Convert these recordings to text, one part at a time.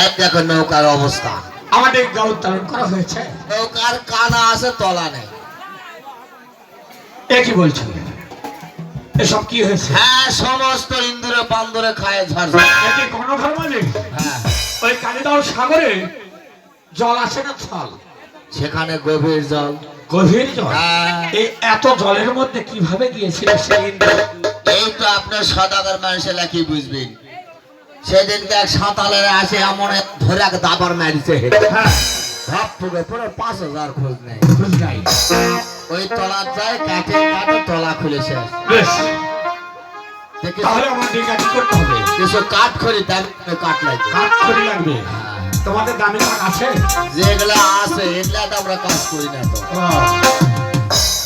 এই দেখো নৌকার অবস্থা। আমাদের গা উত্তোলন করা হয়েছে। নৌকার কানা আছে তলা নেই। এ কি বলছো? এসব কি হয়েছে? হ্যাঁ সমস্ত ইন্দুরে বান্দরে খায় ঝাড় এ কি গণধর্মালি হ্যাঁ। ওই কালিদাও সাগরে জল আসে না ছল? সেখানে গভীর জল। গভীর জল? হ্যাঁ। এই এত জলের মধ্যে কীভাবে গিয়েছিল সেই ইন্দ্র? এই তো আপনার সদাগর মানুষেরা কি বুঝবেন। সেদিন দেখ সাঁতালের আসে এমন এক ধরে এক দাবার মারিছে হ্যাঁ। ধপ ফুকে পুরো পাঁচ হাজার খোঁজ নেই নাই ওই তলা যায় কাটে কাটে তলা খুলে শেষ। তাহলে আমার ডিঙ্গা করতে হবে। কিছু কাঠ খড়ি দাম কাঠ লাগবে। কাঠ করে লাগবে। তোমাদের দামি কাঠ আছে? যেগুলা আছে এগুলা তো আমরা কাজ করি না তো।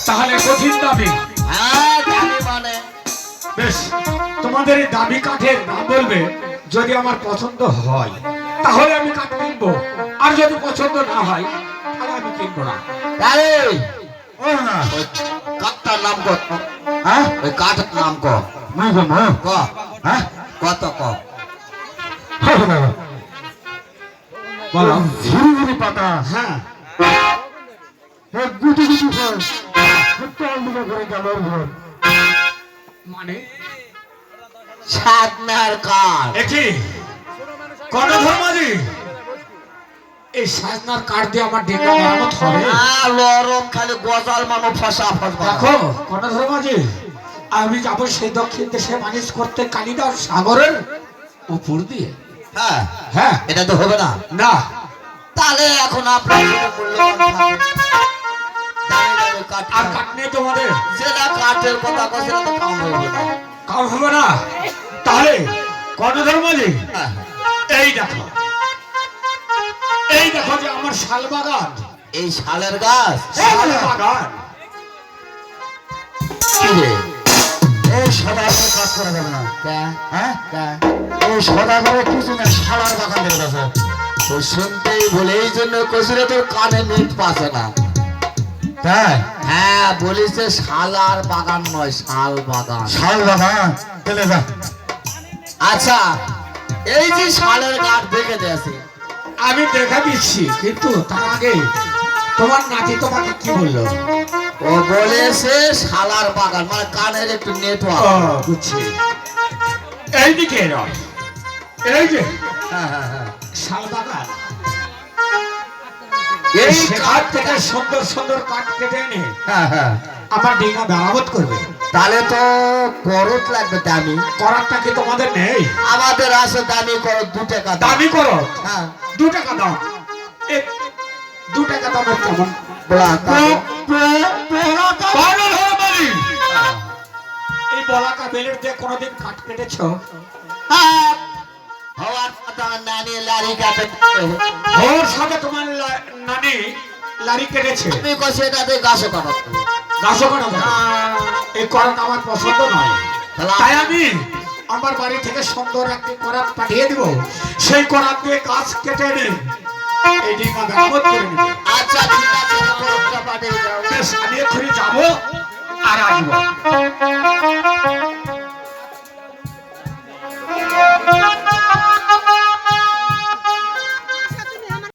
তাহলে কঠিন দাবি হ্যাঁ মানে। বেশ। তোমাদের এই কাঠের নাম বলবে। যদি আমার পছন্দ হয় তাহলে আমি কাঠ কিনবো। আর যদি পছন্দ না হয় তাহলে আমি কিনবো না। আরে! কাঠটার নাম কত হ্যাঁ? ওই কাঠের নাম ক ক। হ্যাঁ? কত ক? বলো। ঝুড়ি পাতা। হ্যাঁ। গুটি গুটি ফল করে গেল মানে? সাতনার কাঠ একই কোন ধর্মাজি এই সাজনার কাঠ দিয়ে আমার ডেঙ্গা মেরামত হবে? লরম খালি গজাল মানো ফসা ফসা দেখো কোন ধর্মাজি আমি যাব সেই দক্ষিণ দেশে মালিশ করতে কালিদাস সাগরের উপর দিয়ে। হ্যাঁ। হ্যাঁ। এটা তো হবে না। না। তাহলে এখন আপনার আর কাঠ তোমাদের। যেটা কাঠের কথা কছে না তো কাম হবে না কাম হবে না? তাহলে এই দেখো। এই দেখো যে আমার শাল বাগান। এই শালের গাছ? শাল বাগান। এই সদাগরে কাজ করা যাবে না। হ্যাঁ? এই সদাগরে কিছু না সালার বাগান দেখে তো শুনতেই বলে এই জন্য কছিল তোর কানে নেট পাচ্ছে না। তাই? হ্যাঁ বলিছে শালার বাগান নয় শাল বাগান। শাল বাগান? চলে যা। আচ্ছা এই যে শালের গাছ দেখে দিয়েছে আমি দেখা দিচ্ছি কিন্তু তার আগে তোমার নাতি তোমাকে কি বলল? ও বলেছে শালার বাগান মানে কানের একটু নেটওয়ার্ক বুঝছি। এইদিকে নয় এই যে হ্যাঁ হ্যাঁ হ্যাঁ। শাল বাগান। এই সেখান থেকে সুন্দর সুন্দর কাঠ কেটে এনে হ্যাঁ হ্যাঁ। আমার ডিঙা মেরামত করবে। তাহলে তো করত লাগবে দামি। করারটা কি তোমাদের নেই? আমাদের আছে দামি করত দু টাকা দাম। দাবি করো হ্যাঁ। দু টাকা দাও দু টাকা দামের কেমন? দাম। এই বলাকা বেলের দিয়ে কোনোদিন কাঠ কেটেছ। হওয়ার নানি লারি কাটে ওর সাথে তোমার নানি লারি কেটেছে। তুমি কছে এটাতে গাছে কাটত গাছও করা এই করাত আমার পছন্দ নয়। তাই আমি আমার বাড়ি থেকে সুন্দর একটি করাত পাঠিয়ে দিব। সেই করাত দিয়ে গাছ কেটে নেবে। আচ্ছা ঠিক আছে আমি এক্ষুনি যাব আর আসব।